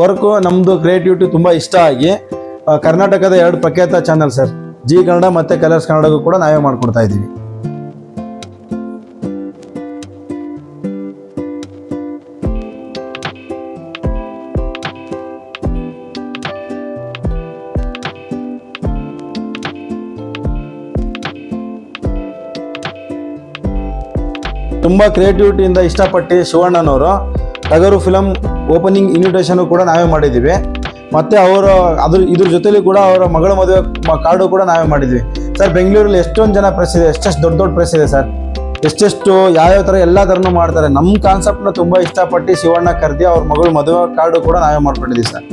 Work ನಮ್ಮದು creativity ತುಂಬ ಇಷ್ಟ ಆಗಿ ಕರ್ನಾಟಕದ ಎರಡು ಪ್ರಖ್ಯಾತ ಚಾನಲ್ ಸರ್ ಜಿ ಕನ್ನಡ ಮತ್ತು ಕಲರ್ಸ್ ಕನ್ನಡಗೂ ಕೂಡ ನಾವೇ ಮಾಡಿಕೊಡ್ತಾ ಇದ್ದೀವಿ. ತುಂಬ ಕ್ರಿಯೇಟಿವಿಟಿಯಿಂದ ಇಷ್ಟಪಟ್ಟು ಶಿವಣ್ಣನವರು ಟಗರು ಫಿಲಮ್ ಓಪನಿಂಗ್ ಇನ್ವಿಟೇಷನ್ ಕೂಡ ನಾವೇ ಮಾಡಿದ್ದೀವಿ. ಮತ್ತು ಅವರು ಅದ್ರ ಇದ್ರ ಜೊತೆಲಿ ಕೂಡ ಅವರ ಮಗಳ ಮದುವೆ ಕಾರ್ಡು ಕೂಡ ನಾವೇ ಮಾಡಿದ್ವಿ. ಸರ್, ಬೆಂಗಳೂರಲ್ಲಿ ಎಷ್ಟೊಂದು ಜನ ಪ್ರೆಸ್ ಇದೆ, ಎಷ್ಟೆಷ್ಟು ದೊಡ್ಡ ದೊಡ್ಡ ಪ್ರೆಸ್ ಇದೆ ಸರ್? ಎಷ್ಟೆಷ್ಟು ಯಾವ್ಯಾವ ಥರ ಎಲ್ಲ ಥರನೂ ಮಾಡ್ತಾರೆ. ನಮ್ಮ ಕಾನ್ಸೆಪ್ಟ್ನ ತುಂಬ ಇಷ್ಟಪಟ್ಟು ಶಿವಣ್ಣ ಕರೆದಿ ಅವ್ರ ಮಗಳ ಮದುವೆ ಕಾರ್ಡು ಕೂಡ ನಾವೇ ಮಾಡ್ಕೊಂಡಿದ್ದೀವಿ ಸರ್.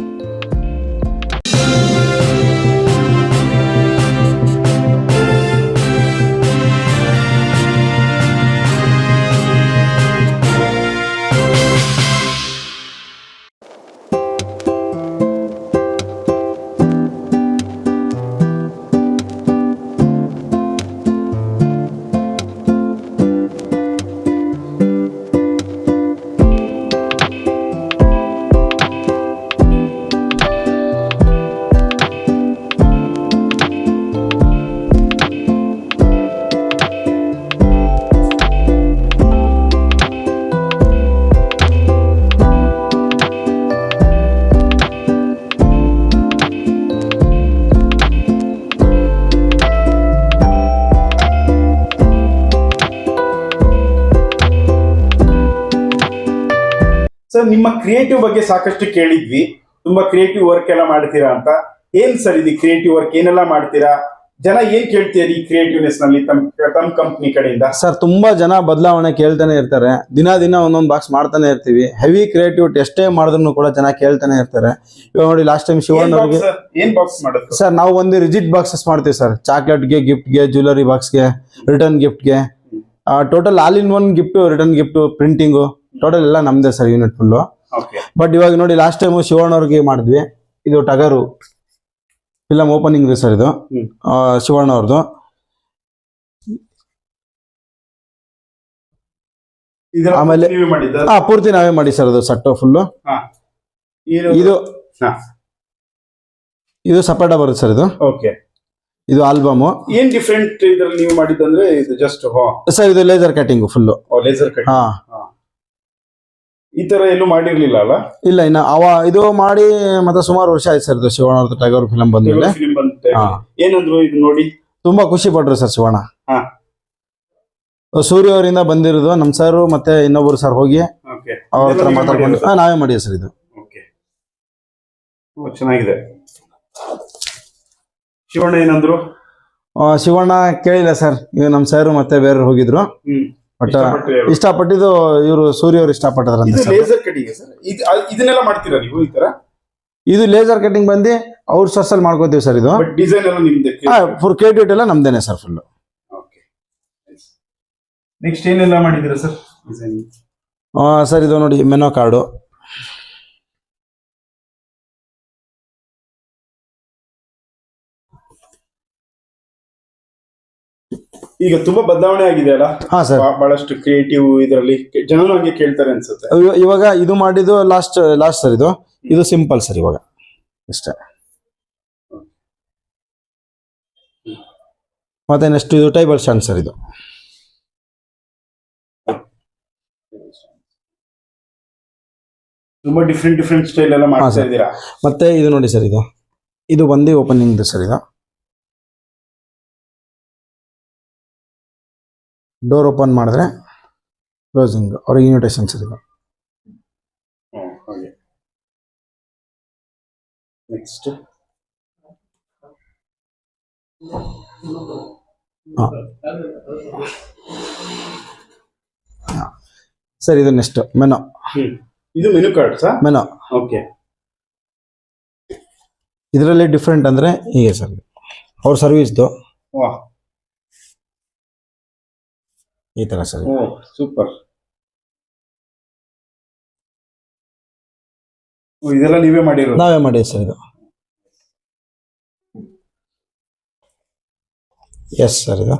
ಸರ್ ನಿಮ್ಮ ಕ್ರಿಯೇಟಿವ್ ಬಗ್ಗೆ ಸಾಕಷ್ಟು ಕೇಳಿದ್ವಿ. ತುಂಬಾ ಕ್ರಿಯೇಟಿವ್ ವರ್ಕ್ ಎಲ್ಲ ಮಾಡ್ತೀರಾ ಅಂತ. ಏನ್ ಸರ್ ಇದು ಕ್ರಿಯೇಟಿವ್ ವರ್ಕ್ ಏನೆಲ್ಲ ಮಾಡ್ತೀರಾ? ಜನ ಏನ್ ಕೇಳ್ತೀರಿ ಈ ಕ್ರಿಯೇಟಿವ್ನೆಸ್ನಲ್ಲಿ ತಮ್ ತಮ್ಮ ಕಂಪ್ನಿ ಕಡೆಯಿಂದ? ಸರ್ ತುಂಬಾ ಜನ ಬದಲಾವಣೆ ಕೇಳ್ತಾನೆ ಇರ್ತಾರೆ. ದಿನ ದಿನ ಒಂದೊಂದು ಬಾಕ್ಸ್ ಮಾಡ್ತಾನೆ ಇರ್ತೀವಿ. ಹೆವಿ ಕ್ರಿಯೇಟಿವಿಟಿ ಎಷ್ಟೇ ಮಾಡಿದ್ರು ಕೂಡ ಜನ ಕೇಳ್ತಾನೆ ಇರ್ತಾರೆ. ಇವಾಗ ನೋಡಿ ಲಾಸ್ಟ್ ಟೈಮ್ ಶಿವಣ್ಣ box ಅವ್ರಿಗೆ sir? ಏನ್ ಬಾಕ್ಸ್ ಮಾಡೋದು ಸರ್? ನಾವು ಒಂದು ರಿಜಿಟ್ ಬಾಕ್ಸಸ್ ಮಾಡ್ತೀವಿ ಸರ್. ಚಾಕ್ಲೇಟ್ಗೆ ಗಿಫ್ಟ್ಗೆ ಜ್ಯುವೆಲರಿ ಬಾಕ್ಸ್ಗೆ return ಗಿಫ್ಟ್ಗೆ total all in one gift return gift printing total ಎಲ್ಲ ನಮ್ದೇ ಸರ್ ಯೂನಿಟ್ ಫುಲ್ಲು ಬಟ್ ಇವಾಗ ನೋಡಿ ಲಾಸ್ಟ್ ಟೈಮು ಶಿವಣ್ಣವ್ರಿಗೆ ಮಾಡಿದ್ವಿ. ಇದು ಟಗರು ಫಿಲಮ್ ಓಪನಿಂಗ್ ಇದೆ ಸರ್ ಇದು. ಶಿವಣ್ಣ ಅವ್ರದ್ದು ಆಮೇಲೆ- ಹಾ ಪೂರ್ತಿ ನಾವೇ ಮಾಡಿ ಸರ್ ಅದು ಸಟ್ಟು ಫುಲ್ಲು ಇದು. ಇದು ಸಪೇಟ ಬರುತ್ತೆ ಸರ್ ಇದು. ಓಕೆ ಇದು ಆಲ್ಬಮ್ ಏನ್ ಡಿಫ್ರೆಂಟ್ ಇದ್ರಲ್ಲಿ ನೀವು ಮಾಡಿದ್ದಂದ್ರೆ ಇದು ಜಸ್ಟ್ ಸರ್ ಇದು laser cutting full laser cut ಹಾ. ಈ ತರ ಎಲ್ಲೂ ಮಾಡಿರ್ಲಿಲ್ಲ ಅಲ್ಲ? ಇಲ್ಲ ಇನ್ನ ಅವ ಇದು ಮಾಡಿ ಮತ್ತೆ ಸುಮಾರು ವರ್ಷ ಆಯ್ತು ಸರ್ ಇದು ಶಿವಣ್ಣ ಅವ್ರದ್ದು ಟೈಗರ್ ಫಿಲಂ ಬಂದ್ಮೇಲೆ ಫಿಲ್ಮ್ ಬಂತ ಹಾ. ಏನಂದ್ರು ಇದು ನೋಡಿ? ತುಂಬಾ ಖುಷಿ ಪಡ್ರಿ ಸರ್ ಶಿವಣ್ಣ. ಹಾ. ಸೂರ್ಯ ಅವರಿಂದ ಬಂದಿರೋದು ನಮ್ ಸರ್ ಮತ್ತೆ ಇನ್ನೊಬ್ರು ಸರ್ ಹೋಗಿ ಓಕೆ ಅವ್ರ ಹತ್ರ ಮಾತಾಡ್ಕೊಂಡು ಹಾ, ನಾವೇ ಮಾಡಿ ಸರ್ ಇದು. ಓಕೆ ಚೆನ್ನಾಗಿದೆ. ಶಿವಣ್ಣ ಏನಂದ್ರು? ಆ, ಶಿವಣ್ಣ ಕೇಳಿಲ್ಲ ಸರ್. ನಮ್ ಸರ್ ಮತ್ತೆ ಬೇರೆ ಹೋಗಿದ್ರು. ಹ್ಮ್. ಬಟ್ ಇಷ್ಟಪಟ್ಟಿದ್ದು ಇವರು ಸೂರ್ಯ ಅವ್ರು ಇಷ್ಟಪಟ್ಟಿದ್ರು ಇದು ಸರ್. Laser cutting sir? ಇದು ಇದನ್ನೆಲ್ಲ ಮಾಡ್ತೀರಾ ನೀವು ಈ ತರ? ಇದು ಲೇಸರ್ ಕಟಿಂಗ್ ಬಂದು ಅವ್ರ ಸೊಸಲ್ಲಿ ಮಾಡ್ಕೋತೀವಿ ಸರ್ ಇದು. ಬಟ್ ಡಿಸೈನ್ ಎಲ್ಲ ನಿಮ್ದೆ ಫುಲ್ ಕ್ರಿಯೇಟಿವಿಟಿ ಎಲ್ಲ ನಮ್ದೇನೆ ಸರ್ ಫುಲ್ ಓಕೆ ನೆಕ್ಸ್ಟ್ ಏನೆಲ್ಲ ಮಾಡಿದ್ದೀರಾ ಸರ್? ಡಿಸೈನ್ ಸರ್ ಇದು ನೋಡಿ ಮೆನೋ ಕಾರ್ಡು ಈಗ ತುಂಬಾ ಬದಲಾವಣೆ ಆಗಿದೆ ಅಲ್ಲ? ಹಾ ಸರ್. ಬಹಳಷ್ಟು ಕ್ರಿಯೇಟಿವ್ ಇದರಲ್ಲಿ ಜನರು ಹಂಗೆ ಕೇಳ್ತಾರೆ ಅನ್ಸುತ್ತೆ. ಇವ- ಇವಾಗ ಇದು ಮಾಡಿದ್ದು ಲಾಸ್ಟ್ ಲಾಸ್ಟ್ ಸರ್ ಇದು. ಇದು ಸಿಂಪಲ್ ಸರ್ ಇವಾಗ. ಇಷ್ಟೇ ಮತ್ತೆ ನೆಕ್ಸ್ಟ್ ಇದು ಟೈಬಲ್ ಸ್ಟ್ಯಾಂಡ್ ಸರ್ ಇದು. ತುಂಬಾ ಡಿಫ್ರೆಂಟ್ ಡಿಫ್ರೆಂಟ್ ಸ್ಟೈಲ್ ಎಲ್ಲ ಮಾಡ್ತಾ ಇದ್ದೀರಾ? ಮತ್ತೆ ಇದು ನೋಡಿ ಸರ್ ಇದು. ಇದು ಒಂದೇ ಓಪನಿಂಗ್ ಸರ್ ಇದು. ಡೋರ್ ಓಪನ್ ಮಾಡಿದ್ರೆ ಕ್ಲೋಸಿಂಗ್ ಅವ್ರಿಗೆ ಇನ್ವಿಟೇಷನ್ ಸರ್ ಇದು. ಹ್ಮ್, ಹಾಗೆ. ನೆಕ್ಸ್ಟ್ ಸರ್ ಇದು ನೆಕ್ಸ್ಟ್ ಮೆನು ಇದು menu card sir menu okay ಇದರಲ್ಲಿ ಡಿಫ್ರೆಂಟ್ ಅಂದ್ರೆ ಹೀಗೆ ಸರ್. ಅವ್ರ ಸರ್ವಿಸ್ದು ವಾ ಈ ಥರ ಸರ್. ಸೂಪರ್ ಇದೆಲ್ಲ ನೀವೇ ಮಾಡಿರೋದು? ನಾವೇ ಮಾಡಿ ಸರ್ ಇದು. ಎಸ್ ಸರ್ ಇದು.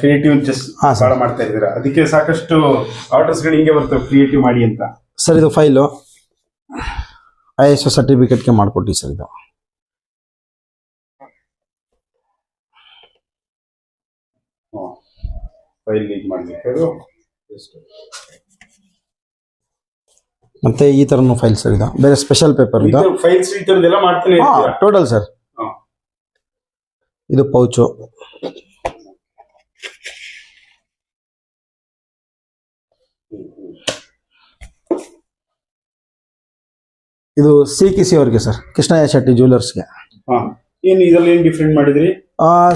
Creative just. ಮಾಡ್ತಾ ಇದ್ದೀರಾ. ಅದಕ್ಕೆ ಸಾಕಷ್ಟು ಆರ್ಡರ್ಸ್ಗಳು ಹಿಂಗೆ ಬರ್ತವೆ ಕ್ರಿಯೇಟಿವ್ ಮಾಡಿ ಅಂತ. ಸರ್ ಇದು ಫೈಲು ಐ ಎಸ್ ಒ ಸರ್ಟಿಫಿಕೇಟ್ಗೆ ಮಾಡಿಕೊಟ್ಟಿ ಸರ್ ಇದು. ಫೈಲ್ ಲೀಕ್ ಮತ್ತೆ ಈ ಥರನೂ ಫೈಲ್ ಸರ್ ಇದು. ಬೇರೆ ಸ್ಪೆಷಲ್ ಪೇಪರ್ ಇದು. ಫೈಲ್ಸ್ ಈ ಮಾಡ್ತಾನೆ ಟೋಟಲ್ ಸರ್. ಇದು ಪೌಚು. ಇದು ಸಿ ಕೆ ಸಿ ಅವ್ರಿಗೆ ಸರ್ ಕೃಷ್ಣಯ್ಯ ಶೆಟ್ಟಿ ಜ್ಯುವೆಲರ್ಸ್ಗೆ ಹಾ ಏನ್ ಇದ್ರಲ್ಲಿ ಏನ್ ಡಿಫ್ರೆಂಟ್ ಮಾಡಿದ್ರಿ?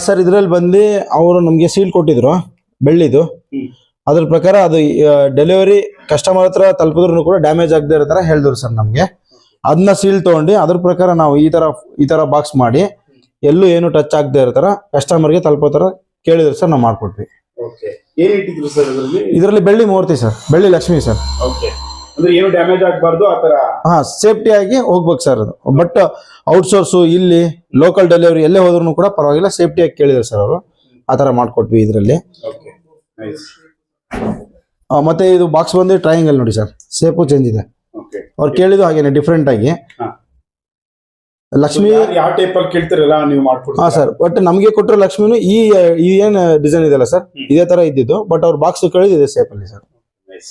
ಸರ್ ಇದರಲ್ಲಿ ಬಂದು ಅವರು ನಮಗೆ ಸೀಲ್ ಕೊಟ್ಟಿದ್ರು ಬೆಳ್ಳಿದು. ಹ್ಮ್. ಅದ್ರ ಪ್ರಕಾರ ಅದು ಡೆಲಿವರಿ ಕಸ್ಟಮರ್ ಹತ್ರ ತಲುಪಿದ್ರು ಕೂಡ ಡ್ಯಾಮೇಜ್ ಆಗದೆ ಇರೋ ಥರ ಹೇಳಿದ್ರು ಸರ್ ನಮಗೆ. ಅದನ್ನ ಸೀಲ್ ತೊಗೊಂಡು ಅದ್ರ ಪ್ರಕಾರ ನಾವು ಈ ಥರ ಈ ಥರ ಬಾಕ್ಸ್ ಮಾಡಿ ಎಲ್ಲೂ ಏನು ಟಚ್ ಆಗದೆ ಇರೋ ಥರ ಕಸ್ಟಮರ್ಗೆ ತಲುಪೋ ಥರ ಕೇಳಿದ್ರು ಸರ್ ನಾವು ಮಾಡಿಕೊಟ್ವಿ. ಓಕೆ ಏನ್ ಇಟ್ಟಿದ್ರು ಸರ್ ಅದರಲ್ಲಿ ಇದರಲ್ಲಿ ಬೆಳ್ಳಿ ಮೂರ್ತಿ ಸರ್ ಬೆಳ್ಳಿ ಲಕ್ಷ್ಮಿ ಸರ್. ಓಕೆ ಅಂದ್ರೆ ಏನು ಡ್ಯಾಮೇಜ್ ಆಗಬಾರ್ದು ಆ ತರ? ಹಾ ಸೇಫ್ಟಿ ಆಗಿ ಹೋಗ್ಬೇಕು ಸರ್ ಅದು. ಬಟ್ ಔಟ್ಸೋರ್ಸು ಇಲ್ಲಿ ಲೋಕಲ್ ಡೆಲಿವರಿ ಎಲ್ಲೇ ಹೋದ್ರು ಕೂಡ ಪರವಾಗಿಲ್ಲ ಸೇಫ್ಟಿ ಆಗಿ ಕೇಳಿದ್ರು ಸರ್ ಅವರು. ಆ ಥರ ಮಾಡ್ಕೊಟ್ವಿ ಇದರಲ್ಲಿ. ಓಕೆ ನೈಸ್ ಮತ್ತೆ ಇದು ಬಾಕ್ಸ್ ಬಂದು ಟ್ರಯಾಂಗಲ್ ನೋಡಿ ಸರ್ ಸೇಫು ಚೇಂಜ್ ಇದೆ. ಓಕೆ ಅವ್ರು ಕೇಳಿದ್ದು ಹಾಗೇನೆ ಡಿಫ್ರೆಂಟ್ ಆಗಿ. ಹಾ. ಲಕ್ಷ್ಮಿ ಯಾವ ಟೈಪ್ ಅಲ್ಲಿ ಕೇಳ್ತಿರಲ್ಲ ನೀವು ಮಾಡ್ಕೊಡ್ತೀರಾ? ಹಾ ಸರ್ ಬಟ್ ನಮಗೆ ಕೊಟ್ಟರು ಲಕ್ಷ್ಮಿನು ಈ ಈ ಏನ್ ಡಿಸೈನ್ ಇದೆಯಲ್ಲ ಸರ್ ಹ್ಮ್. ಇದೇ ತರ ಇದ್ದಿದ್ದು ಬಟ್ ಅವ್ರ ಬಾಕ್ಸ್ ಕೇಳಿದಿದೆ ಸೇಫ್ ಅಲ್ಲಿ ಸರ್ ನೈಸ್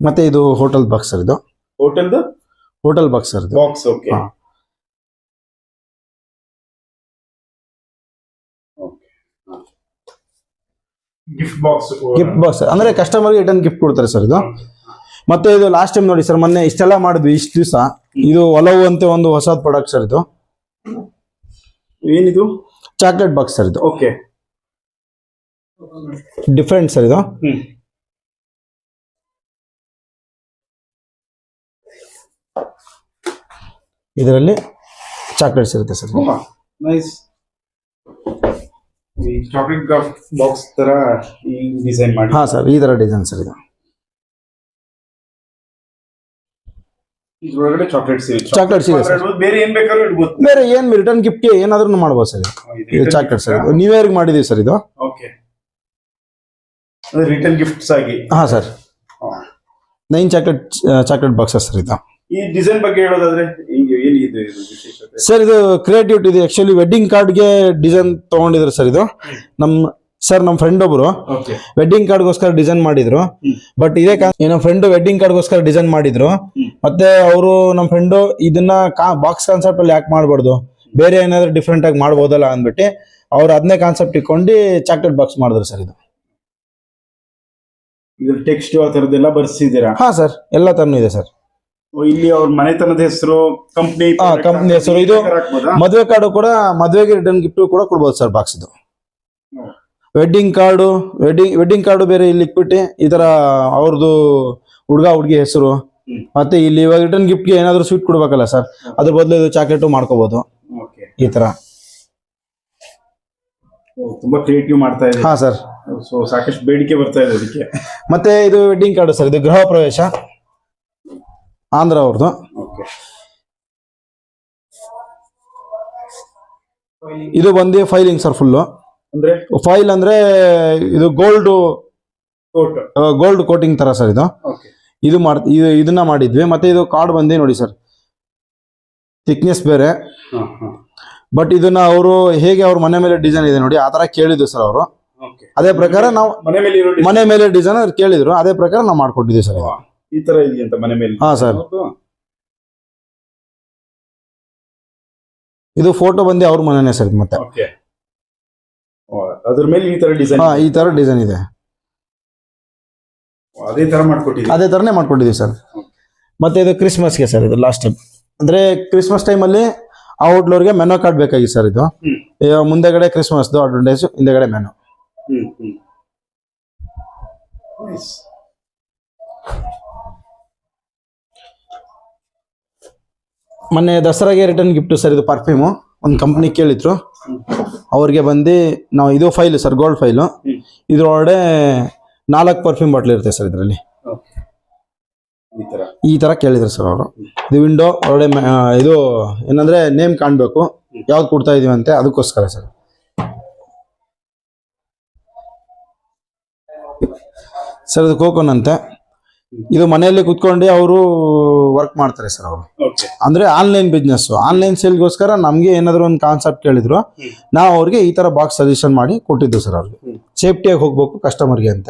ಮತ್ತೆ ಇದು ಹೋಟೆಲ್ ಬಾಕ್ಸ್ ಸರ್ ಇದು? ಹೋಟೆಲ್ದು ಹೋಟೆಲ್ ಬಾಕ್ಸ್ ಸರ್ ಇದು. ಬಾಕ್ಸ್ ಓಕೆ ಹಾ. ಗಿಫ್ಟ್ ಬಾಕ್ಸ್ ಗಿಫ್ಟ್ ಬಾಕ್ಸ್ ಅಂದ್ರೆ ಕಸ್ಟಮರ್ಗೆ ರಿಟರ್ನ್ ಗಿಫ್ಟ್ ಕೊಡ್ತಾರೆ ಸರ್ ಇದು. ಮತ್ತೆ ಇದು ಲಾಸ್ಟ್ ಟೈಮ್ ನೋಡಿ ಸರ್ ಮೊನ್ನೆ ಇಷ್ಟೆಲ್ಲ ಮಾಡಿದ್ವಿ ಇಷ್ಟು ದಿವಸ. ಇದು ಒಲವು ಅಂತ ಒಂದು ಹೊಸ ಪ್ರಾಡಕ್ಟ್ ಸರ್ ಇದು. ಏನಿದು? ಚಾಕ್ಲೇಟ್ ಬಾಕ್ಸ್ ಸರ್ ಇದು. ಓಕೆ ಡಿಫ್ರೆಂಟ್ ಸರ್ ಇದು. ಹ್ಮ್. ಇದರಲ್ಲಿ ಚಾಕ್ಲೇಟ್ಸ್ ಇರುತ್ತೆ ಸರ್. ನೈಸ್ ಈ ಚಾಕ್ಲೇಟ್ ಬಾಕ್ಸ್ ತರ ಈ ಡಿಸೈನ್ ಮಾಡಿ. ಹಾ ಸರ್ ಈ ತರ ಡಿಸೈನ್ ಸರ್ ಇದು. ಇದ್ರೊಳಗಡೆ ಚಾಕ್ಲೇಟ್ಸ್ Chocolates ಇದೆ, sir. ಬೇರೆ ಏನ್ ಬೇಕಾದ್ರೂ ಇಡ್ಬೋದು. ಬೇರೆ ಏನ್ ರಿಟರ್ನ್ ಗಿಫ್ಟ್ಗೆ ಏನಾದ್ರೂ ಮಾಡ್ಬೋದು ಸರ್ ಇದು. ಚಾಕ್ಲೇಟ್ ಸರ್ ಇದು. ನ್ಯೂ ಇಯರ್ಗೆ ಮಾಡಿದೀವಿ ಸರ್ ಇದು? ಓಕೆ ರಿಟರ್ನ್ ಗಿಫ್ಟ್ಸ್ ಆಗಿ. ಹಾ sir. Nine chocolate chocolate boxes sir ಇದು. ಈ ಡಿಸೈನ್ ಬಗ್ಗೆ ಹೇಳೋದಾದ್ರೆ ಏನಿದೆ ಇದು ವಿಶೇಷತೆ. ಸರ್ ಇದು ಕ್ರಿಯೇಟಿವಿಟಿ ಇದೆ. ಆಕ್ಚುಲಿ ವೆಡ್ಡಿಂಗ್ ಕಾರ್ಡ್ಗೆ ಡಿಸೈನ್ ತಗೊಂಡಿದ್ರು ಸರ್ ಇದು. ನಮ್ ಸರ್ ನಮ್ಮ ಫ್ರೆಂಡ್ ಒಬ್ರು ಓಕೆ ವೆಡ್ಡಿಂಗ್ ಕಾರ್ಡ್ಗೋಸ್ಕರ ಡಿಸೈನ್ ಮಾಡಿದ್ರು. ಬಟ್ ಇದೇ ಕಾ- ನಮ್ಮ ಫ್ರೆಂಡ್ ವೆಡ್ಡಿಂಗ್ ಕಾರ್ಡ್ಗೋಸ್ಕರ ಡಿಸೈನ್ ಮಾಡಿದ್ರು. ಮತ್ತೆ ಅವರು ನಮ್ಮ ಫ್ರೆಂಡು ಇದನ್ನ ಬಾಕ್ಸ್ ಕಾನ್ಸೆಪ್ಟ್ ಅಲ್ಲಿ ಯಾಕೆ ಮಾಡಬಾರ್ದು. ಬೇರೆ ಏನಾದ್ರು ಡಿಫ್ರೆಂಟ್ ಆಗಿ ಮಾಡ್ಬೋದಲ್ಲ ಅಂದ್ಬಿಟ್ಟು ಅವ್ರು ಅದನ್ನೇ ಕಾನ್ಸೆಪ್ಟ್ ಇಟ್ಕೊಂಡು ಚಾಕ್ಲೇಟ್ ಬಾಕ್ಸ್ ಮಾಡಿದ್ರು ಸರ್ ಇದು. ಇದು ಟೆಕ್ಸ್ಟ್ ಆ ಥರದ್ದೆಲ್ಲ ಬರ್ಸಿದ್ದೀರಾ? ಹಾ ಸರ್ ಎಲ್ಲ ತರನು ಇದೆ ಸರ್ ಇಲ್ಲಿ ಅವ್ರ ಮನೆತನದ ಹೆಸರು ಕಂಪ್ನಿ ಕಂಪ್ನಿ ಹೆಸರು. ಇದು. ಮದುವೆ ಕಾರ್ಡು ಕೂಡ ಮದುವೆಗೆ ರಿಟರ್ನ್ ಗಿಫ್ಟ್ ಕೂಡ ಕೊಡ್ಬೋದು ಸರ್ ಬಾಕ್ಸ್ ಇದು. Wedding card wedding wedding card ಬೇರೆ ಇಲ್ಲಿ ಇಕ್ಬಿಟ್ಟು ಈ ತರ ಅವ್ರದ್ದು ಹುಡುಗ ಹುಡುಗಿ ಹೆಸರು. ಮತ್ತೆ ಇಲ್ಲಿ ಇವಾಗ ರಿಟರ್ನ್ ಗಿಫ್ಟ್ಗೆ ಏನಾದ್ರು ಸ್ವೀಟ್ ಕೊಡ್ಬೇಕಲ್ಲ ಸರ್ ಅದ್ರ ಬದಲು ಇದು ಚಾಕ್ಲೇಟು ಮಾಡ್ಕೋಬಹುದು ಈ ತರ. ತುಂಬಾ ಕ್ರಿಯೇಟಿವ್ ಮಾಡ್ತಾ ಇದೆ. ಹಾ ಸರ್ ಸೊ ಸಾಕಷ್ಟು ಬೇಡಿಕೆ ಬರ್ತಾ ಇದೆ ಅದಕ್ಕೆ. ಮತ್ತೆ ಇದು ವೆಡ್ಡಿಂಗ್ ಕಾರ್ಡು ಸರ್ ಇದು ಗೃಹ ಪ್ರವೇಶ. ಆಂಧ್ರ ಅವ್ರದ್ದು. ಓಕೆ ಇದು ಬಂದು ಫೈಲಿಂಗ್ ಸರ್ ಫುಲ್ಲು ಅಂದ್ರೆ? ಫೈಲ್ ಅಂದ್ರೆ ಇದು ಗೋಲ್ಡ್ ಗೋಲ್ಡ್ ಕೋಟಿಂಗ್ ತರ ಸರ್ ಇದು. ಇದು ಮಾಡ್ ಇದು ಇದನ್ನ ಮಾಡಿದ್ವಿ. ಮತ್ತೆ ಇದು ಕಾರ್ಡ್ ಬಂದು ನೋಡಿ ಸರ್ ಥಿಕ್ನೆಸ್ ಬೇರೆ. ಬಟ್ ಇದನ್ನ ಅವರು ಹೇಗೆ ಅವ್ರ ಮನೆ ಮೇಲೆ ಡಿಸೈನ್ ಇದೆ ನೋಡಿ ಆ ತರ ಕೇಳಿದ್ವಿ ಸರ್ ಅವರು. ಅದೇ ಪ್ರಕಾರ ನಾವು ಮನೆ ಮೇಲೆ ಡಿಸೈನ್ ಕೇಳಿದ್ರು. ಅದೇ ಪ್ರಕಾರ ನಾವು ಮಾಡ್ಕೊಟ್ಟಿದ್ವಿ ಸರ್. ಈ ತರ ಇದೆಯಂತ ಮನೆ ಮೇಲೆ. ಹಾ, ಸರ್. ಇದು ಫೋಟೋ ಬಂದು ಅವ್ರ ಮನೆನೇ ಸರ್ ಮತ್ತೆ. ಓ, ಅದ್ರ ಮೇಲೆ ಈ ತರ ಡಿಸೈನ್ ಹಾ ಈ ತರ ಡಿಸೈನ್ ಇದೆ. ಅದೇ ತರ ಮಾಡ್ಕೊಟ್ಟಿದ್ದೀವಿ ಅದೇ ತರನೇ ಮಾಡ್ಕೊಂಡಿದ್ದೀವಿ ಸರ್. ಮತ್ತೆ ಇದು ಕ್ರಿಸ್ಮಸ್ಗೆ ಸರ್ ಇದು ಲಾಸ್ಟ್ ಟೈಮ್ ಅಂದ್ರೆ ಕ್ರಿಸ್ಮಸ್ ಟೈಮಲ್ಲಿ ಆ ಹೋಟ್ಲವ್ರಿಗೆ ಮೆನು ಕಾರ್ಡ್ ಬೇಕಾಗಿತ್ತು ಸರ್ ಇದು. ಹ್ಮ್. ಈಗ ಮುಂದೆಗಡೆ ಕ್ರಿಸ್ಮಸ್ದು ಅಡ್ವಾಂಟೇಜ್ ಹಿಂದೆಗಡೆ ಮೆನು ಹ್ಮ್ ಹ್ಮ್. Nice. ಮೊನ್ನೆ ದಸರಾಗೆ ರಿಟರ್ನ್ ಗಿಫ್ಟು ಸರ್ ಇದು ಪರ್ಫ್ಯೂಮು ಒಂದು ಕಂಪ್ನಿ ಕೇಳಿದ್ರು. ಅವ್ರಿಗೆ ಬಂದು ನಾವು ಇದು ಫೈಲು ಸರ್ ಗೋಲ್ಡ್ ಫೈಲು. ಇದ್ರೊಳಗಡೆ ನಾಲ್ಕು ಪರ್ಫ್ಯೂಮ್ ಬಾಟ್ಲ್ ಇರುತ್ತೆ ಸರ್ ಇದರಲ್ಲಿ. ಈ ಥರ ಕೇಳಿದ್ರು ಸರ್ ಅವರು. ಇದು ವಿಂಡೋ ಒಳಗಡೆ ಇದು ಏನಂದರೆ ನೇಮ್ ಕಾಣಬೇಕು. ಯಾವ್ದು ಕೊಡ್ತಾ ಇದೀವಿ ಅಂತೆ ಅದಕ್ಕೋಸ್ಕರ ಸರ್. ಸರ್ ಇದು ಕೋಕೋನ್ ಅಂತೆ. ಇದು ಮನೆಯಲ್ಲಿ ಕುತ್ಕೊಂಡು ಅವರು ವರ್ಕ್ ಮಾಡ್ತಾರೆ ಸರ್ ಅವರು. ಅಂದ್ರೆ ಆನ್ಲೈನ್ ಬಿಸ್ನೆಸ್ ಆನ್ಲೈನ್ ಸೇಲ್ಗೋಸ್ಕರ ನಮ್ಗೆ ಏನಾದ್ರು ಒಂದು ಕಾನ್ಸೆಪ್ಟ್ ಕೇಳಿದ್ರು ನಾವು ಅವ್ರಿಗೆ ಈ ತರ ಬಾಕ್ಸ್ ಸಜೆಷನ್ ಮಾಡಿ ಕೊಟ್ಟಿದ್ದು ಸರ್ ಅವ್ರಿಗೆ. ಸೇಫ್ಟಿಯಾಗಿ ಹೋಗ್ಬೇಕು ಕಸ್ಟಮರ್ಗೆ ಅಂತ.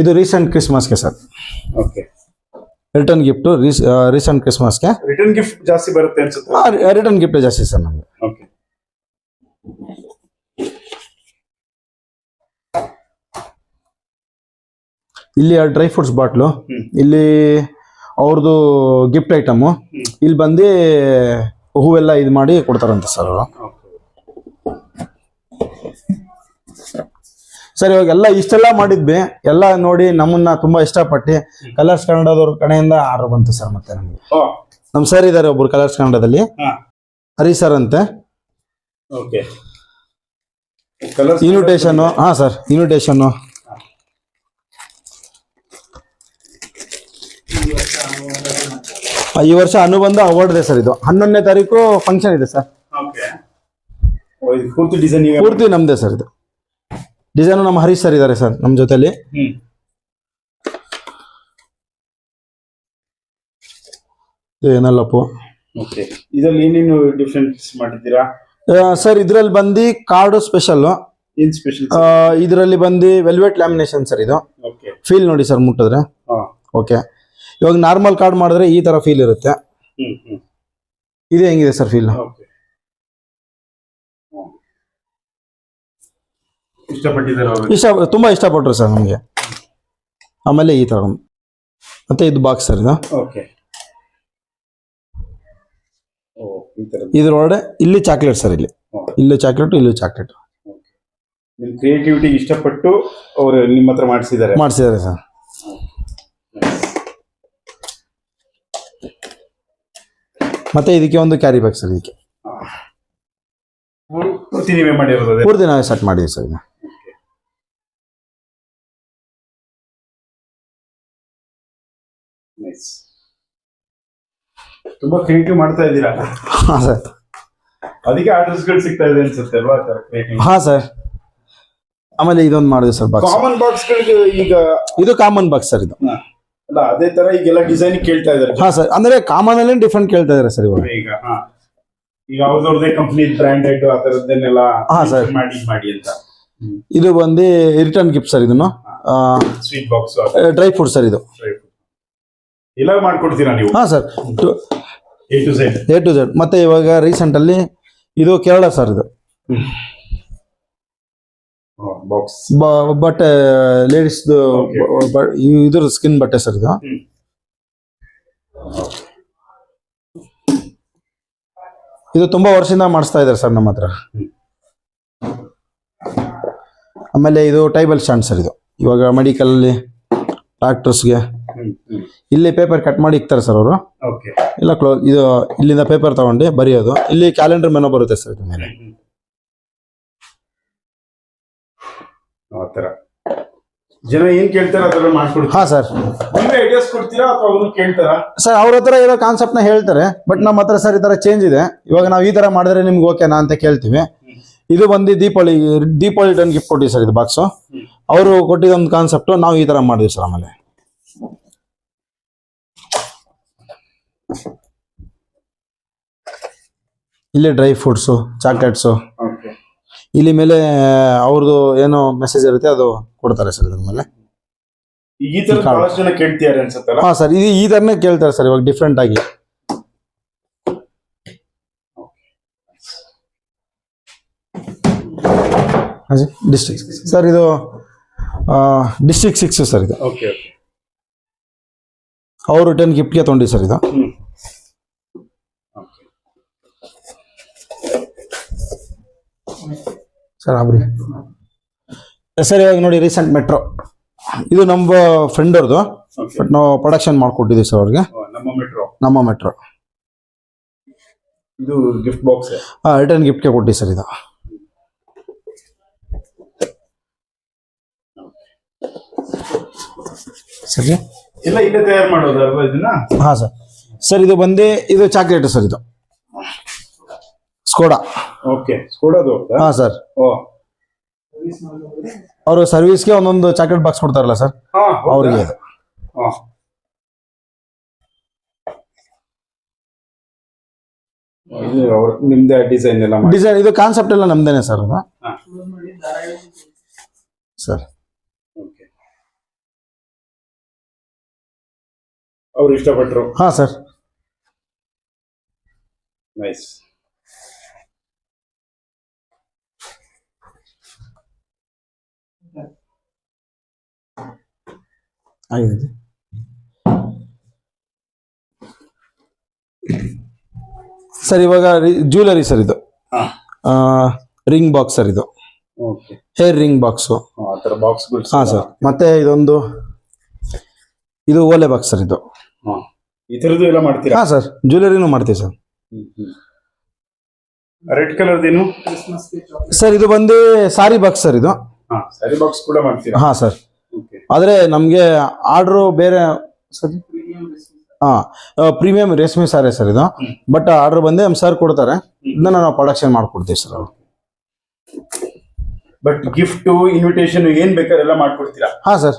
ಇದು recent ಕ್ರಿಸ್ಮಸ್ಗೆ sir okay return gift recent ಕ್ರಿಸ್ಮಸ್ಗೆ return gift ಜಾಸ್ತಿ ಬರುತ್ತೆ ಅನ್ಸುತ್ತೆ. ರಿಟರ್ನ್ ಗಿಫ್ಟ್ ಜಾಸ್ತಿ ಸರ್ ನಮಗೆ. ಓಕೆ ಎರಡು ಡ್ರೈ ಫ್ರೂಟ್ಸ್ ಬಾಟ್ಲು ಇಲ್ಲಿ ಅವ್ರದ್ದು ಗಿಫ್ಟ್ ಐಟಮು ಇಲ್ಲಿ ಬಂದು ಹೂವೆಲ್ಲ ಇದು ಮಾಡಿ ಕೊಡ್ತಾರಂತೆ ಸರ್ ಅವರು. ಸರ್ ಇವಾಗ ಎಲ್ಲ ಇಷ್ಟೆಲ್ಲ ಮಾಡಿದ್ವಿ ಎಲ್ಲ ನೋಡಿ ನಮ್ಮನ್ನ ತುಂಬಾ ಇಷ್ಟಪಟ್ಟು ಕಲರ್ಸ್ ಕನ್ನಡದವ್ರ ಕಡೆಯಿಂದ ಆರ್ಡರ್ ಬಂತು ಸರ್ ಮತ್ತೆ ನಮಗೆ. ನಮ್ ನಮ್ಮ ಸರ್ ಇದ್ದಾರೆ ಒಬ್ರು ಕಲರ್ಸ್ ಕನ್ನಡದಲ್ಲಿ ಹರಿ ಸರ್ ಅಂತೆ. ಇನ್ವಿಟೇಷನ್ ಹಾ ಸರ್ ಇನ್ವಿಟೇಷನ್ ಈ ವರ್ಷ ಅನುಬಂಧ ಅವಾರ್ಡ್ ಇದೆ ಸರ್ ಇದು. ಹನ್ನೊಂದನೇ ತಾರೀಕು ಫಂಕ್ಷನ್ ಇದೆ ಸರ್. ಪೂರ್ತಿ ಡಿಸೈನ್ ಈಗ ಪೂರ್ತಿ ನಮ್ದೇ ಸರ್ ಇದು. ಡಿಸೈನು ನಮ್ಮ ಹರೀಶ್ ಸರ್ ಇದ್ದಾರೆ ಸರ್ ನಮ್ಮ ಜೊತೆಲಿ. ಏನಲ್ಲಪ್ಪು. ಓಕೆ. ಇದ್ರಲ್ಲಿ ಏನೇನು ಡಿಫ್ರೆನ್ಸ್ ಮಾಡಿದ್ದೀರಾ? ಸರ್ ಇದರಲ್ಲಿ ಬಂದು ಕಾರ್ಡು ಸ್ಪೆಷಲ್ ಇದರಲ್ಲಿ ಬಂದು ವೆಲ್ವೆಟ್ ಲ್ಯಾಮಿನೇಷನ್ ಸರ್ ಇದು. ಫೀಲ್ ನೋಡಿ ಸರ್ ಮುಟ್ಟಿದ್ರೆ. ಓಕೆ. ಇವಾಗ ನಾರ್ಮಲ್ ಕಾರ್ಡ್ ಮಾಡಿದ್ರೆ ಈ ತರ ಫೀಲ್ ಇರುತ್ತೆ. ಇದು ಹೆಂಗಿದೆ ಸರ್ ಫೀಲ್ ಇಷ್ಟ ತುಂಬಾ ಇಷ್ಟಪಟ್ರು ಸರ್ ನಮಗೆ. ಆಮೇಲೆ ಈ ತರ. ಮತ್ತೆ ಇದು ಬಾಕ್ಸ್ ಸರ್ ಇದು. ಇದ್ರೊಳಗಡೆ ಇಲ್ಲಿ ಚಾಕ್ಲೇಟ್ ಸರ್ ಇಲ್ಲಿ. ಇಲ್ಲೂ ಚಾಕ್ಲೇಟ್ ಇಲ್ಲಿ ಚಾಕ್ಲೇಟ್ ಕ್ರಿಯೇಟಿವಿಟಿ ಇಷ್ಟಪಟ್ಟು ಅವರು ನಿಮ್ಮ ಹತ್ರ ಮಾಡಿಸಿದ್ದಾರೆ. ಮಾಡಿಸಿದ್ದಾರೆ ಸರ್ ಮತ್ತೆ ಇದಕ್ಕೆ ಒಂದು ಕ್ಯಾರಿ ಬ್ಯಾಗ್ ಸರ್ ಇದಕ್ಕೆ. ಪೂರ್ತಿ ನೀವೇ ಮಾಡಿರೋದು ಅದೇ? ಪೂರ್ತಿ ನಾವೇ ಸೆಟ್ ಮಾಡಿದ್ವಿ ಸರ್ ಇದು Nice. ತುಂಬಾ ಕ್ರಿಯೇಟಿವ್ ಮಾಡ್ತಾ ಇದ್ದೀರಾ? ಹಾಂ ಸರ್. ಅದಕ್ಕೆ ಆರ್ಡರ್ಸ್ಗಳು ಸಿಗ್ತಾ ಇದೆ ಅನ್ಸುತ್ತೆ ಅಲ್ವಾ ಕ್ರಿಯೇಟಿವ್ ಹಾಂ ಸರ್. ಆಮೇಲೆ ಇದೊಂದು ಮಾಡಿದೆ ಸರ್ ಬಾಕ್ಸ್ ಕಾಮನ್ ಬಾಕ್ಸ್ ಗಳಿಗೆ ಈಗ ಇದು ಕಾಮನ್ ಬಾಕ್ಸ್ ಸರ್ ಇದು. ಅಲ್ಲ ಅದೇ ತರ ಈಗೆಲ್ಲ ಡಿಸೈನ್ ಕೇಳ್ತಾ ಇದಾರೆ ಹಾ ಸರ್ ಅಂದ್ರೆ ಕಾಮನ್ ಅಲ್ಲಿ ಡಿಫ್ರೆಂಟ್ ಕೇಳ್ತಾ ಇದ್ದಾರೆ ಸರ್ ಇವಾಗ. ಈಗ ಹ. ಈಗ ಅವ್ರವ್ರದೇ ಕಂಪ್ನಿ ಬ್ರಾಂಡೆಡ್ ಆ ತರದ್ದನ್ನೆಲ್ಲ ಹಾ, ಸರ್. ಮಾಡಿ ಮಾಡಿ ಅಂತ. ಇದು ಬಂದು ರಿಟರ್ನ್ ಗಿಫ್ಟ್ ಸರ್ ಇದನ್ನು. Sweet box dry fruit sir ಇದು. ಎಲ್ಲ ಮಾಡ್ಕೊಡ್ತೀರಾ ನೀವು? ಹಾ sir. A to Z A to Z ಮತ್ತೆ ಇವಾಗ ರೀಸೆಂಟ್ ಅಲ್ಲಿ ಇದು ಕೇರಳ ಸರ್ ಇದು. ಬಾಕ್ಸ್ ಬಟ್ಟೆ ಲೇಡೀಸ್ ಇದ್ರ ಸ್ಕಿನ್ ಬಟ್ಟೆ ಸರ್ ಇದು. ಇದು ತುಂಬಾ ವರ್ಷದಿಂದ ಮಾಡಿಸ್ತಾ ಇದ್ದಾರೆ ಸರ್ ನಮ್ಮ ಹತ್ರ. ಆಮೇಲೆ ಇದು ಟೈಬಲ್ ಸ್ಟ್ಯಾಂಡ್ ಸರ್ ಇದು. ಇವಾಗ ಮೆಡಿಕಲ್ ಅಲ್ಲಿ ಡಾಕ್ಟರ್ಸ್ಗೆ ಇಲ್ಲಿ ಪೇಪರ್ ಕಟ್ ಮಾಡಿ ಇಕ್ತಾರೆ ಸರ್ ಅವರು. ಇಲ್ಲ ಕ್ಲೋಸ್ ಇದು ಇಲ್ಲಿಂದ ಪೇಪರ್ ತಗೊಂಡು ಬರೆಯೋದು. ಇಲ್ಲಿ ಕ್ಯಾಲೆಂಡರ್ ಮೆನೋ ಬರುತ್ತೆ ಸರ್ ಇದ್ರ ಮೇಲೆ. ಆ ತರ ಜನ ಏನ್ ಕೇಳ್ತಾರ ಅದನ್ನ ಮಾಡ್ಕೊಡ್ತೀರಾ. ಹಾ ಸರ್. ಐಡಿಯಾಸ್ ಕೊಡ್ತೀರಾ ಅಥವಾ ಅವ್ರು ಕೇಳ್ತಾರ? ಸರ್ ಅವ್ರ ಹತ್ರ ಇರೋ ಕಾನ್ಸೆಪ್ಟ್ನ ಹೇಳ್ತಾರೆ ಬಟ್ ನಮ್ಮ ಹತ್ರ ಸರ್ ಈ ತರ ಚೇಂಜ್ ಇದೆ. ಇವಾಗ ನಾವು ಈ ತರ ಮಾಡಿದ್ರೆ ನಿಮ್ಗೆ ಓಕೆನಾ ಅಂತ ಕೇಳ್ತೀವಿ. ಇದು ಬಂದು ದೀಪಾವಳಿ ದೀಪಾವಳಿ ಟನ್ ಗಿಫ್ಟ್ ಕೊಟ್ಟಿವಿ ಸರ್ ಇದು ಬಾಕ್ಸ್ ಅವರು ಕೊಟ್ಟಿದ್ದೊಂದು ಕಾನ್ಸೆಪ್ಟ್ ನಾವು ಈ ತರ ಮಾಡಿದ್ವಿ ಸರ್ ಆಮೇಲೆ. ಇಲ್ಲಿ ಡ್ರೈ ಫ್ರೂಟ್ಸು ಚಾಕ್ಲೇಟ್ಸು ಇಲ್ಲಿ ಮೇಲೆ ಅವ್ರದ್ದು ಏನೋ ಮೆಸೇಜ್ ಇರುತ್ತೆ ಅದು ಕೊಡ್ತಾರೆ ಸರ್ ಇದ್ರ ಮೇಲೆ. ಈ ತರ ಬಹಳಷ್ಟು ಜನ ಕೇಳ್ತಿದ್ದಾರೆ ಅನ್ಸುತ್ತಲ್ಲ? ಹಾ ಸರ್ ಇದು ಈ ತರನೇ ಕೇಳ್ತಾರೆ ಸರ್ ಇವಾಗ ಡಿಫ್ರೆಂಟ್ ಆಗಿ. ಡಿಸ್ಟ್ರಿಕ್ಟ್ ಸರ್ ಇದು ಡಿಸ್ಟ್ರಿಕ್ಟ್ ಸಿಕ್ಸ್ ಸರ್ ಇದು. ಅವರು ಟೆನ್ ಗಿಫ್ಟ್ಗೆ ತೊಗೊಂಡಿ ಸರ್ ಇದು. ಹ್ಮ್. ಓಕೆ. ಸರ್ ಆಬ್ರಿ ಸರ್ ಇವಾಗ ನೋಡಿ ರೀಸೆಂಟ್ ಮೆಟ್ರೋ ಇದು ನಮ್ಮ ಫ್ರೆಂಡ್ ಅವ್ರದ್ದು ಬಟ್ ನಾವು ಪ್ರೊಡಕ್ಷನ್ ಮಾಡಿಕೊಟ್ಟಿದ್ದೀವಿ ಸರ್ ಅವ್ರಿಗೆ. ನಮ್ಮ ಮೆಟ್ರೋ ಇದು ಗಿಫ್ಟ್ ಬಾಕ್ಸ್ ಹಾಂ ರಿಟರ್ನ್ ಗಿಫ್ಟ್ಗೆ ಕೊಟ್ಟಿ ಸರ್ ಇದು. ಸರಿ ಎಲ್ಲ ಇಲ್ಲೇ ತಯಾರು ಮಾಡೋದು ಹಾಂ ಸರ್. ಸರ್ ಇದು ಬಂದು ಇದು ಚಾಕ್ಲೇಟ್ ಸರ್ ಇದು. ಸ್ಕೋಡಾ ಓಕೆ ಕೊಡೋದು ಹಾಂ ಸರ್ ಓ. ಅವರು ಸರ್ವಿಸ್ಗೆ ಒಂದೊಂದು ಚಾಕ್ಲೇಟ್ ಬಾಕ್ಸ್ ಕೊಡ್ತಾರಲ್ಲ ಸರ್ ಹಾ ಅವ್ರಿಗೆ. ಅದು. ಹಾ ಇದು ಅವ್ರ ನಿಮ್ದೇ ಡಿಸೈನ್ ಎಲ್ಲ ಮಾಡಿ. ಡಿಸೈನ್ ಇದು ಕಾನ್ಸೆಪ್ಟ್ ಎಲ್ಲ ನಮ್ದೇನೆ ಸರ್ ಅದು. ಹಾ. ಸರ್ ಓಕೆ ಅವ್ರು ಇಷ್ಟಪಟ್ರು. ಹಾಂ ಸರ್ ನೈಸ್ ಆಗಿದೆ. ಸರ್ ಇವಾಗ ಜ್ಯುವೆಲರಿ ಸರ್ ಇದು. ರಿಂಗ್ ಬಾಕ್ಸ್ ಸರ್ ಇದು. ಹೇರ್ ರಿಂಗ್ ಬಾಕ್ಸ್ ಹಾ ಥರ ಬಾಕ್ಸ್ಗಳು ಹಾಂ ಸರ್. ಮತ್ತೆ ಇದೊಂದು ಇದು ಓಲೆ ಬಾಕ್ಸ್ ಸರ್ ಇದು. ಎಲ್ಲ ಮಾಡ್ತೀರಾ? ಹಾಂ ಸರ್. ಜ್ಯುವೆಲರಿನೂ ಮಾಡ್ತೀವಿ ಸರ್. ರೆಡ್ ಕಲರ್ ಸರ್ ಇದು ಬಂದು ಸಾರಿ ಬಾಕ್ಸ್ ಸರ್ ಇದು. ಸರಿ ಬಾಕ್ಸ್ ಕೂಡ ಮಾಡ್ತೀರಾ? ಹಾಂ ಸರ್ ಓಕೆ ಆದರೆ ನಮಗೆ ಆರ್ಡ್ರು ಬೇರೆ ಸರ್ ಹಾಂ ಪ್ರೀಮಿಯಂ ರೇಷ್ಮೆ ಸಾರಿ ಸರ್ ಇದು. ಬಟ್ ಆರ್ಡರ್ ಬಂದೆ ನಮ್ಮ ಸರ್ ಕೊಡ್ತಾರೆ. ಇದನ್ನ ನಾವು ಪ್ರೊಡಕ್ಷನ್ ಮಾಡ್ಕೊಡ್ತೀವಿ ಸರ್ ಬಟ್ ಗಿಫ್ಟ್ ಇನ್ವಿಟೇಷನ್ ಏನ್ ಬೇಕಾದ್ರೆ ಎಲ್ಲ ಮಾಡ್ಕೊಡ್ತೀರಾ? ಹಾಂ ಸರ್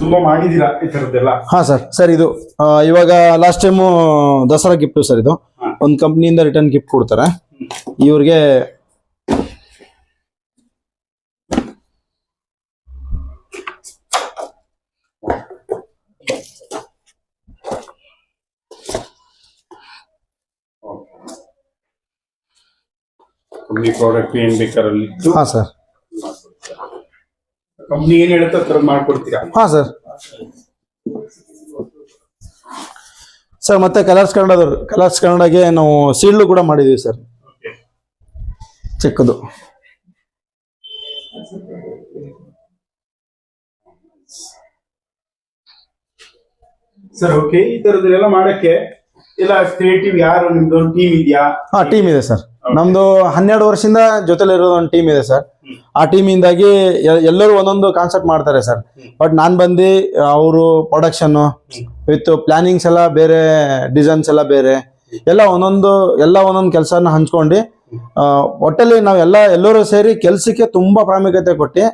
ತುಂಬಾ ಮಾಡಿದೀರಾ ಈ ತರದ್ದೆಲ್ಲ? ಹಾ ಸರ್ ಸರ್ ಇದು ಇವಾಗ last time Dasara gift sir ಇದು. ಒಂದು ಕಂಪ್ನಿಯಿಂದ ರಿಟರ್ನ್ ಗಿಫ್ಟ್ ಕೊಡ್ತಾರೆ. ಇವ್ರಿಗೆ ಕಂಪ್ನಿ ಪ್ರಾಡಕ್ಟ್ ಏನ್ ಬೇಕಾರಲ್ಲಿ ಹಾ ಸರ್ ಕಂಪ್ನಿ ಏನ್ ಹೇಳುತ್ತೆ ಆ ಮಾಡ್ಕೊಡ್ತೀರಾ? ಹಾ ಸರ್ ಸರ್ ಮತ್ತೆ ಕಲರ್ಸ್ ಕನ್ನಡದವ್ರು ಕಲರ್ಸ್ ಕನ್ನಡಗೆ ನಾವು ಸೀಲ್ಡು ಕೂಡ ಮಾಡಿದೀವಿ ಸರ್. ಚಿಕ್ಕದು. ಸರ್ ಓಕೆ ಈ ಮಾಡಕ್ಕೆ ಇಲ್ಲ ಕ್ರಿಯೇಟಿವ್ ಯಾರು? ನಿಮ್ದು ಒಂದು ಟೀಮ್ ಇದೆಯಾ? ಹಾ ಟೀಮ್ ಇದೆ ಸರ್. ನಮ್ದು ಹನ್ನೆರಡು ವರ್ಷದಿಂದ ಜೊತೆಲಿರೋದು ಒಂದು ಟೀಮ್ ಇದೆ ಸರ್. ಆ ಟೀಮಿಂದಾಗಿ ಎಲ್ಲರೂ ಒಂದೊಂದು ಕಾನ್ಸೆಪ್ಟ್ ಮಾಡ್ತಾರೆ ಸರ್. ಬಟ್ ನಾನು ಬಂದು ಅವರು ಪ್ರೊಡಕ್ಷನ್ನು ವಿತ್ ಪ್ಲಾನಿಂಗ್ಸ್ ಎಲ್ಲ ಬೇರೆ ಡಿಸೈನ್ಸ್ ಎಲ್ಲ ಬೇರೆ ಎಲ್ಲ ಒಂದೊಂದು ಎಲ್ಲ ಒಂದೊಂದು ಕೆಲಸನ ಹಂಚ್ಕೊಂಡು ಒಟ್ಟಲ್ಲಿ ನಾವೆಲ್ಲ ಎಲ್ಲರೂ ಸೇರಿ ಕೆಲಸಕ್ಕೆ ತುಂಬಾ ಪ್ರಾಮುಖ್ಯತೆ ಕೊಟ್ಟು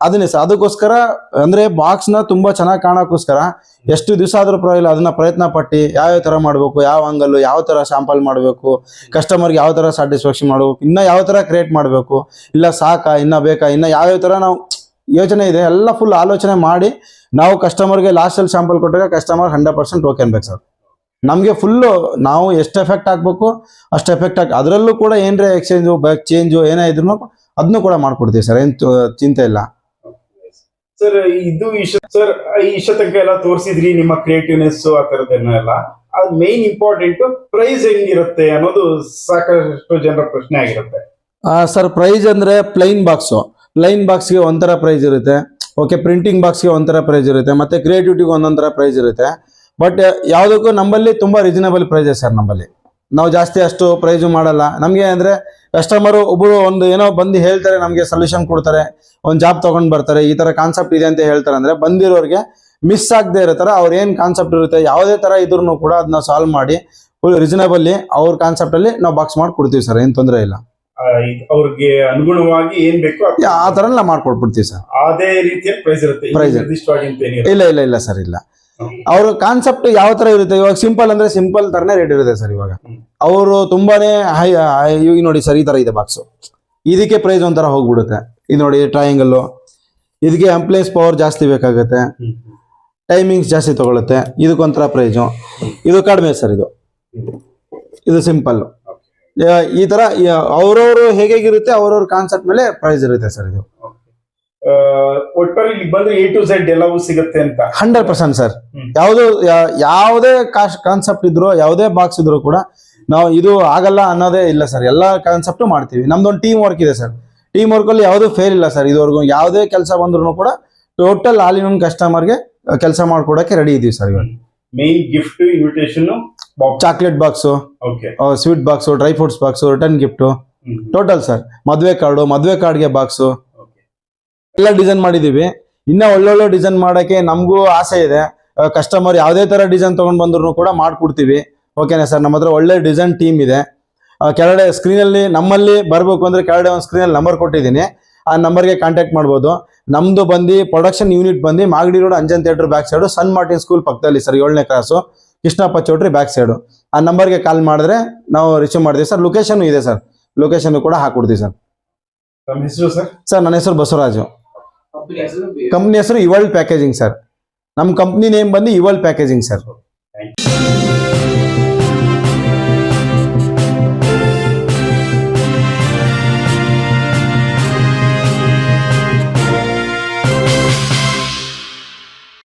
ಅದನ್ನೇ ಸರ್ ಅದಕ್ಕೋಸ್ಕರ ಅಂದ್ರೆ ಬಾಕ್ಸ್ನ ತುಂಬಾ ಚೆನ್ನಾಗಿ ಕಾಣಕ್ಕೋಸ್ಕರ ಎಷ್ಟು ದಿವಸ ಆದ್ರೂ ಪರವಾಗಿಲ್ಲ ಅದನ್ನ ಪ್ರಯತ್ನ ಪಟ್ಟು ಯಾವ ತರ ಮಾಡಬೇಕು ಯಾವ ಅಂಗಲ್ ಯಾವ ತರ ಸ್ಯಾಂಪಲ್ ಮಾಡಬೇಕು ಕಸ್ಟಮರ್ಗೆ ಯಾವ ತರ ಸ್ಯಾಟಿಸ್ಫ್ಯಾಕ್ಷನ್ ಮಾಡಬೇಕು ಇನ್ನ ಯಾವ ತರ ಕ್ರಿಯೇಟ್ ಮಾಡಬೇಕು ಇಲ್ಲ ಸಾಕಾ ಇನ್ನ ಬೇಕಾ ಇನ್ನ ಯಾವ್ಯಾವ ತರ ನಾವು ಯೋಚನೆ ಇದೆ ಎಲ್ಲ ಫುಲ್ ಆಲೋಚನೆ ಮಾಡಿ ನಾವು ಕಸ್ಟಮರ್ಗೆ ಲಾಸ್ಟಲ್ಲಿ ಸ್ಯಾಂಪಲ್ ಕೊಟ್ಟಾಗ ಕಸ್ಟಮರ್ ಹಂಡ್ರೆಡ್ ಪರ್ಸೆಂಟ್ ಓಕೆ ಬೇಕು ಸರ್ ನಮಗೆ ಫುಲ್ಲು ನಾವು ಎಷ್ಟು ಎಫೆಕ್ಟ್ ಹಾಕ್ಬೇಕು ಅಷ್ಟು ಎಫೆಕ್ಟ್ ಹಾಕಿ ಅದರಲ್ಲೂ ಕೂಡ ಏನರೇ ಎಕ್ಸ್ಚೇಂಜು ಬ್ಯಾಕ್ ಚೇಂಜು ಏನೇ ಇದ್ರು ಅದನ್ನು ಕೂಡ ಮಾಡ್ಕೊಡ್ತೀವಿ ಸರ್ ಏನು ಚಿಂತೆ ಇಲ್ಲ. ಸರ್ ಇದು ಸರ್ ಈ ಇಷ್ಟ ತನಕ ಎಲ್ಲ ತೋರಿಸಿದ್ರಿ ನಿಮ್ಮ ಕ್ರಿಯೇಟಿವ್ನೆಸ್ ಆ ತರದನ್ನೆಲ್ಲ ಅದು ಮೇನ್ ಇಂಪಾರ್ಟೆಂಟ್ ಪ್ರೈಸ್ ಹೆಂಗಿರುತ್ತೆ ಅನ್ನೋದು ಸಾಕಷ್ಟು ಜನರ ಪ್ರಶ್ನೆ ಆಗಿರುತ್ತೆ. ಸರ್ ಪ್ರೈಸ್ ಅಂದರೆ ಪ್ಲೈನ್ ಬಾಕ್ಸು ಪ್ಲೈನ್ ಬಾಕ್ಸ್ಗೆ ಒಂಥರ ಪ್ರೈಸ್ ಇರುತ್ತೆ. ಓಕೆ ಪ್ರಿಂಟಿಂಗ್ ಬಾಕ್ಸ್ಗೆ ಒಂಥರ ಪ್ರೈಸ್ ಇರುತ್ತೆ. ಮತ್ತು ಕ್ರಿಯೇಟಿವಿಟಿಗೆ ಒಂದೊಂಥರ ಪ್ರೈಸ್ ಇರುತ್ತೆ. ಬಟ್ ಯಾವುದಕ್ಕೂ ನಮ್ಮಲ್ಲಿ ತುಂಬ ರೀಸನಬಲ್ ಪ್ರೈಸ್ ಸರ್ ನಮ್ಮಲ್ಲಿ. ನಾವು ಜಾಸ್ತಿ ಅಷ್ಟು ಪ್ರೈಸು ಮಾಡಲ್ಲ. ನಮಗೆ ಅಂದರೆ ಕಸ್ಟಮರು ಒಬ್ಬರು ಒಂದು ಏನೋ ಬಂದು ಹೇಳ್ತಾರೆ, ನಮಗೆ ಸೊಲ್ಯೂಷನ್ ಕೊಡ್ತಾರೆ, ಒಂದು ಜಾಬ್ ತೊಗೊಂಡು ಬರ್ತಾರೆ, ಈ ಥರ ಕಾನ್ಸೆಪ್ಟ್ ಇದೆ ಅಂತ ಹೇಳ್ತಾರೆ ಅಂದರೆ ಬಂದಿರೋರಿಗೆ ಮಿಸ್ ಆಗದೆ ಇರೋ ಥರ ಅವ್ರು ಏನು ಕಾನ್ಸೆಪ್ಟ್ ಇರುತ್ತೆ, ಯಾವುದೇ ಥರ ಇದ್ರೂ ಕೂಡ ಅದನ್ನ ಸಾಲ್ವ್ ಮಾಡಿ ಫುಲ್ ರೀಸನಬಲ್ಲಿ ಅವ್ರ ಕಾನ್ಸೆಪ್ಟಲ್ಲಿ ನಾವು ಬಾಕ್ಸ್ ಮಾಡಿ ಕೊಡ್ತೀವಿ ಸರ್ ಏನು ತೊಂದರೆ ಇಲ್ಲ. ಅವ್ರಿಗೆ ಅನುಗುಣವಾಗಿ ಏನ್ ಬೇಕು ಆ ತರ ಎಲ್ಲ ಮಾಡ್ಕೊಟ್ಬಿಡ್ತೀವಿ ಸರ್. ಅದೇ ರೀತಿಯ ಪ್ರೈಸ್ ಇರುತ್ತೆ. ಪ್ರೈಸ್. ನಿರ್ದಿಷ್ಟವಾಗಿ ಅಂತ ಇಲ್ಲ ಇಲ್ಲ ಇಲ್ಲ ಸರ್ ಇಲ್ಲ. ಅವ್ರ ಕಾನ್ಸೆಪ್ಟ್ ಯಾವ ತರ ಇರುತ್ತೆ? ಇವಾಗ ಸಿಂಪಲ್ ಅಂದ್ರೆ ಸಿಂಪಲ್ ತರನೇ ರೇಟ್ ಇರುತ್ತೆ ಸರ್ ಇವಾಗ. ಅವರು ಅವರು ತುಂಬಾನೇ ಹೈ ಈಗ ನೋಡಿ ಸರ್ ಈ ತರ ಇದೆ ಬಾಕ್ಸ್ ಇದಕ್ಕೆ ಪ್ರೈಸ್ ಒಂಥರ ಹೋಗ್ಬಿಡುತ್ತೆ. ಇದು ನೋಡಿ ಟ್ರಯಾಂಗಲ್ ಇದಕ್ಕೆ ಅಂಪ್ಲೇಸ್ ಪವರ್ ಜಾಸ್ತಿ ಬೇಕಾಗುತ್ತೆ. ಟೈಮಿಂಗ್ಸ್ ಜಾಸ್ತಿ ತಗೊಳುತ್ತೆ. ಇದಕ್ಕೊಂಥರ ಪ್ರೈಸು ಇದು ಕಡಿಮೆ ಸರ್ ಇದು. ಇದು ಸಿಂಪಲ್ ಈ ತರ ಅವ್ರವ್ರು ಹೇಗಿರುತ್ತೆ ಅವ್ರವ್ರ ಕಾನ್ಸೆಪ್ಟ್ ಮೇಲೆ ಪ್ರೈಸ್ ಇರುತ್ತೆ ಸರ್ ಇದು. ಒಟ್ಟಲ್ಲಿ ಇಲ್ಲಿ ಬಂದ್ರೆ ಎ ಟು ಝೆಡ್ ಎಲ್ಲವೂ ಸಿಗುತ್ತೆ ಅಂತ. Hundred percent sir. ಯಾವುದು ಯಾವುದೇ ಕಾನ್ಸೆಪ್ಟ್ ಇದ್ರು ಯಾವುದೇ ಬಾಕ್ಸ್ ಇದ್ರು ಕೂಡ ನಾವು ಇದು ಆಗಲ್ಲ ಅನ್ನೋದೇ ಇಲ್ಲ ಸರ್ ಎಲ್ಲ ಕಾನ್ಸೆಪ್ಟು ಮಾಡ್ತೀವಿ. ನಮ್ದೊಂದು ಟೀಮ್ ವರ್ಕ್ ಇದೆ ಸರ್ ಟೀಮ್ ವರ್ಕ್ ಅಲ್ಲಿ ಯಾವುದೂ ಫೇಲ್ ಇಲ್ಲ ಸರ್ ಇದುವರೆಗೂ ಯಾವುದೇ ಕೆಲಸ ಬಂದ್ರು ಕೂಡ ಟೋಟಲ್ ಆಲ್ ಇನ್ ಕಸ್ಟಮರ್ಗೆ ಕೆಲಸ ಮಾಡ್ಕೊಡಕ್ಕೆ ರೆಡಿ ಇದೀವಿ ಸರ್ ಇವಾಗ. Main gift invitation chocolate box sweet box dry fruits box return gift total sir ಮದುವೆ ಕಾರ್ಡು ಮದುವೆ ಕಾರ್ಡ್ಗೆ ಬಾಕ್ಸು ಎಲ್ಲ ಡಿಸೈನ್ ಮಾಡಿದೀವಿ. ಇನ್ನ ಒಳ್ಳೊಳ್ಳೆ ಡಿಸೈನ್ ಮಾಡೋಕ್ಕೆ ನಮಗೂ ಆಸೆ ಇದೆ. ಕಸ್ಟಮರ್ ಯಾವುದೇ ತರ ಡಿಸೈನ್ ತಗೊಂಡ್ ಬಂದ್ರು ಕೂಡ ಮಾಡ್ಕೊಡ್ತೀವಿ. ಓಕೆನಾ ಸರ್ ನಮ್ಮ ಹತ್ರ ಒಳ್ಳೆ ಡಿಸೈನ್ ಟೀಮ್ ಇದೆ. ಕೆಳಗಡೆ ಸ್ಕ್ರೀನ್ ಅಲ್ಲಿ ನಮ್ಮಲ್ಲಿ ಬರಬೇಕು ಅಂದ್ರೆ ಕೆಳಗಡೆ ಒಂದು ಸ್ಕ್ರೀನಲ್ಲಿ ನಂಬರ್ ಕೊಟ್ಟಿದ್ದೀನಿ. ಆ ನಂಬರ್ಗೆ ಕಾಂಟ್ಯಾಕ್ಟ್ ಮಾಡ್ಬೋದು. ನಮ್ದು ಬಂದು ಪ್ರೊಡಕ್ಷನ್ ಯೂನಿಟ್ ಬಂದು Magadi road Anjan theatre back side San Martin school ಪಕ್ಕದಲ್ಲಿ ಸರ್ ಏಳನೇ class Krishnappa choultry back side ಆ ನಂಬರ್ಗೆ ಕಾಲ್ ಮಾಡಿದ್ರೆ ನಾವು ರಿಸೀವ್ ಮಾಡ್ತೀವಿ. ಸರ್ ಲೊಕೇಶನ್ ಇದೆ ಸರ್ ಲೊಕೇಶನ್ ಕೂಡ ಹಾಕ್ಕೊಡ್ತೀವಿ ಸರ್ ಹೆಸರು ಸರ್ ಸರ್ ನನ್ನ ಹೆಸರು ಬಸವರಾಜು. ಕಂಪ್ನಿ ಹೆಸರು ಇವಲ್ಡ್ ಪ್ಯಾಕೇಜಿಂಗ್ ಸರ್ ನಮ್ಮ ಕಂಪ್ನಿ ನೇಮ್ ಬಂದು ಇವಲ್ಡ್ ಪ್ಯಾಕೇಜಿಂಗ್ ಸರ್